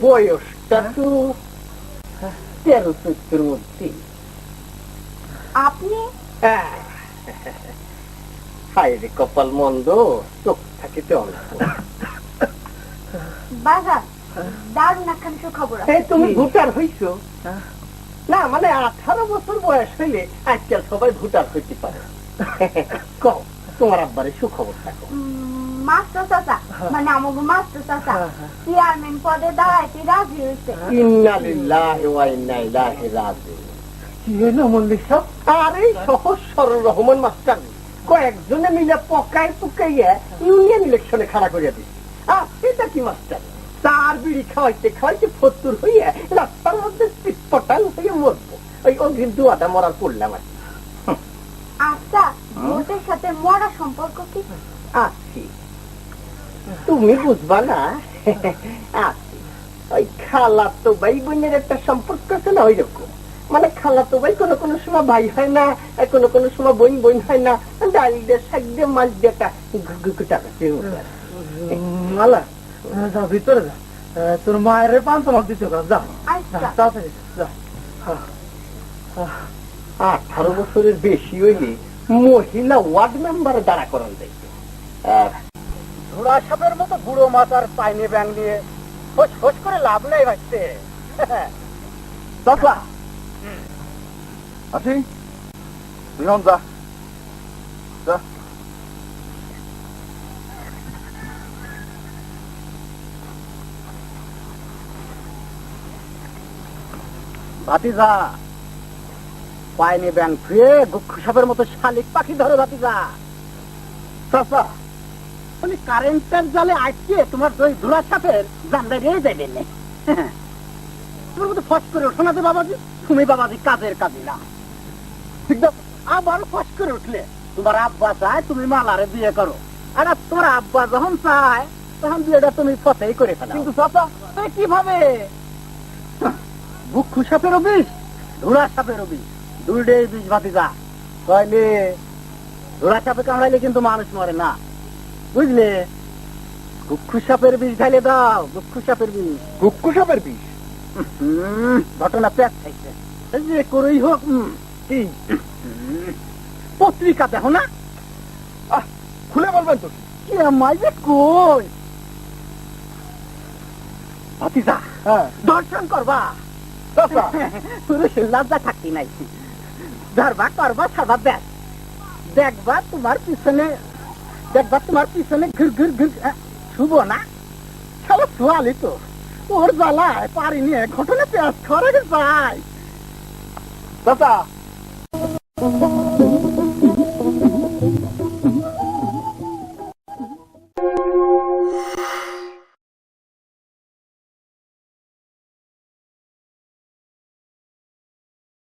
বয়সটা তো তেরো চোদ্দোর মধ্যে আপনি হায় রে কপাল মন্দ চোখ থাকিতে অল্প বাজার দারুণ এই তুমি? ভুটার হইছো। না মানে আঠারো বছর বয়স হইলে আজকাল সবাই ভুটার হইতে পারে কও তোমার আব্বারে সুখবর থাকো মাস্টার চাচা মানে আমাকে মাস্টার চাচা হ্যাঁ, হ্যাঁ। চেয়ারম্যান পদে দাঁড়াইতে রাজি হয়েছে ইন্না লিল্লাহি ওয়া ইন্না ইলাইহি রাজিউন। কি মল্লিক সাহেব? আরে সহজ সরল রহমান মাস্টার। কয়েকজনে মিলে পকাই পুকাইয়া ইউনিয়ন ইলেকশনে খাড়া করিয়া দিস আর এটা কি মাস্টার? তার বিড়ি খাওয়াইতে খাওয়াইতে ফতুর হইয়া রাস্তার মধ্যে চিটপটাং হয়ে মরবো। ওই অগ্রিম দুয়াটা মরার পড়লাম আর আচ্ছা ভোটের সাথে মরা সম্পর্ক কি? আছি। তুমি বুঝবা না? ওই খালা তো ভাই বোনের একটা সম্পর্ক আছে না ওই রকম মানে খালা তো ভাই কোনো কোনো সময় ভাই হয় না কোনো কোনো সময় বোন বোন হয় না ডাল দিয়ে শাক দিয়ে মাছ দিয়ে একটা টাকা মালা যা ভিতরে যা। তোর মায়ের পান তোমাকে দিতে যা। আচ্ছা। যা, তাড়াতাড়ি যা। আঠারো বছরের বেশি হইলে মহিলা ওয়ার্ড মেম্বার দাঁড়া করান দেখবে ধুলা সাপের মতো বুড়ো মাথার পাইনি ব্যাং নিয়ে ফোস ফোস করে লাভ নেই ভাবতে চাচা আছি তুই হন যা। যা। ভাতিজা। পাইনি ব্যাং ফিরে গুক্ষু সাপের মতো শালিক পাখি ধরে ভাতিজা। চাচা মানে কারেন্টের জালে আটকে তোমার দই ধুলা নিয়ে যাবে না। তোমার মতো ফস করে ওঠো না তো বাবাজি। তুমি বাবাজি কাজের কাজে না। ঠিক আবার ফস করে উঠলে। তোমার আব্বা চায় তুমি মালারে বিয়ে করো। আর তোমার আব্বা যখন চায় তখন বিয়েটা তুমি ফতেই করে ফেলো কিন্তু কীভাবে? বুক সাপেরও বিষ ধুলা সাপেরও বিষ দুইটাই বিষ ভাতিজা। তাইলে ধুলা সাপে কামড়াইলে কিন্তু মানুষ মরে না। বুঝলে? বুক্ষু সাপের বিষ ঢাইলে দাও বুক্ষু সাপের বিষ। কুক্কু সাপের বিষ? ঘটনা পেট খাইছে। যে করেই হোক কি? পত্রিকা দেখো না? খুলে বলবেন তো কি? যে কই? ভাতিজা হ্যাঁ। দর্শন করবা। পুরুষের লজ্জা থাকতি নাই। ধরবা করবা ছাড়বা ব্যাস। দেখবা তোমার পিছনে দেখবা তোমার পিছনে ঘুর ঘুর ঘুর শুভ না। সব সোয়ালি তো। ওর জ্বালায় পারি নিয়ে ঘটনা পেঁয়াজ খরে যায়। দাদা।